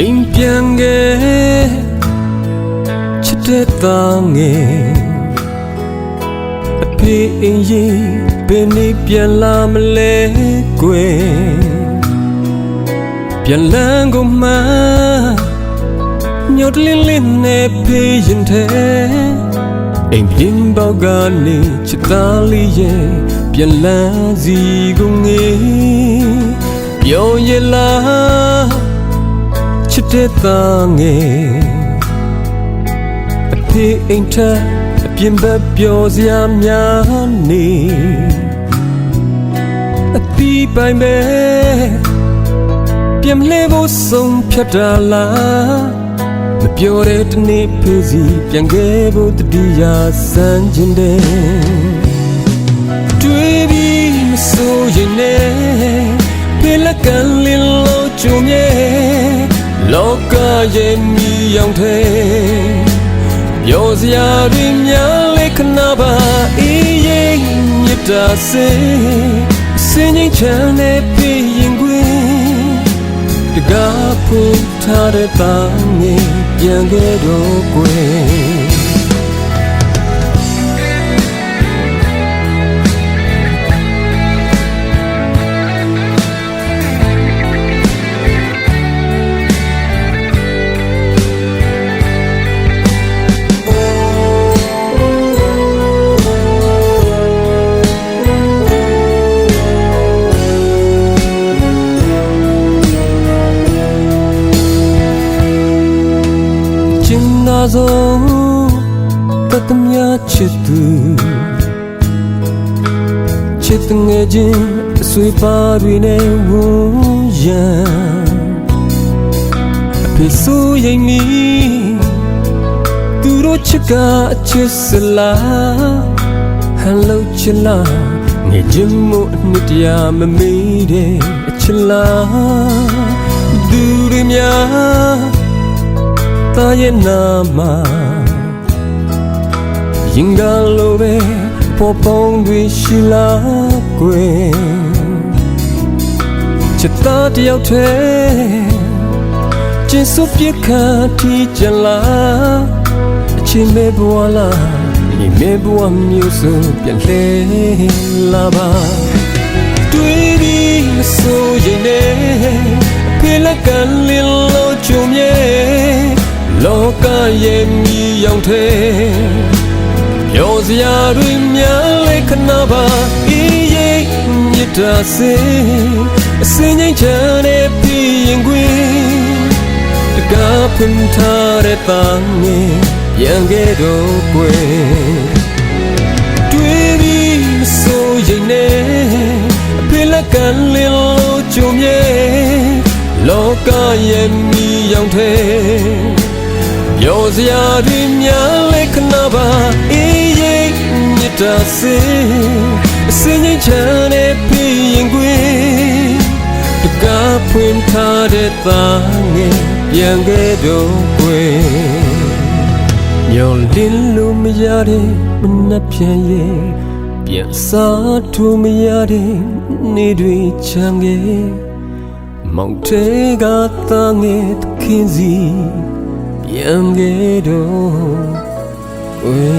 အိမ်ပြန်ခဲ့ချစ်တဲ့သားငယ်အဖေအိမ်ရင်ဘယ်နေ့ပြန်လာမလဲကွယ်ပြန်လန်းကိုမှညှို့တလင်းလေးနဲ့ဖေးရင်တဲ့အိမ်ပြင်ပေါက်ကနေချစ်သားလေးရဲ့ပြန်လန်းစီကိုငေးပြောရလားချစ် တဲ့သားငယ်အဖေအိမ်ထက်အပြင်ဘက်ပြောစရာများနေအပီးပိုင်ပဲပြန်လဲဖို့ဆုံးဖြတ်တာလားမပြောတဲ့တနေ့ဖေးစီပြန်ခဲ့ဖို့တတိယစမ်းခြင်းတဲ့တွေ့ပြီးမဆိုရင်နဲ့ဖေးလက်ကန်လင်းလို့ကြုံမြဲ လောကရဲ့မြီရောင်တဲ့ပြောစရာတွေများလေခဏပါအေးရင်မြတ်တာစေစင်ချင်းချမ်းနဲ့ပြရင်ခွင်တကားဖို့ထားတဲ့သားငယ်ပြန်ခဲ့တော့ကွယ် ဆုံးတတ်သမျှချစ်သူချစ်တဲ့ငယ်ချင်းအဆွေပါတွေနဲ့ဝန်းရံအဖေဆိုရင်မီသူတို့ချစ်ကအချစ်စလား Hello ချစ်လားငယ်ချင်းမို့အနှစ်တရာမမေးတဲ့အချစ်လားသူတွေများ တာရဲ့နာမရင်ကလိုပဲပေါ်ပေါင်းတွေရှိလာကွယ်ချစ်သားတယောက်တည်းကျင်စုပြခါတီကြလာအချင်းမဲ့ဘဝလားဒီမဲ့ဘဝမျိုးစုံပြန်လဲလာပါတွေ့ပြီးမဆိုရင်နဲ့အဖေလက်ကလင်းလို့ကြုံမြဲ လောကရဲ့မြည်ရောင်တဲ့ပြောစရာတွေများလေခဏပါအေးရဲ့မြတ်တာစေအစင်းငိမ့်ချမ်းတဲ့ပြည်ရင်ခွင်တကားဖွင့်ထားတဲ့တန်ငယ်ပြန်ခဲ့တော့ကွယ်တွေ့ပြီးမဆိုရင်နဲ့အဖေလက်ကန်လင်းလို့ကြုံမြဲလောကရဲ့မြည်ရောင်တဲ့ ပြောစရာတွေများလေခဏပါအေးရဲ့မြတ်တာစေအစင်းချင်းချမ်းတဲ့ပြရင်ကွင်တကားဖွင့်ထားတဲ့သားငယ်ပြန်ခဲ့တော့ကွယ်ညောင်လင်းလို့မရတဲ့မနှက်ပြန်ရဲ့ပြန်စားထူမရတဲ့နေတွေချမ်းငယ်မောင်တဲကသားငယ်သခင်စီ Yam ge do Oi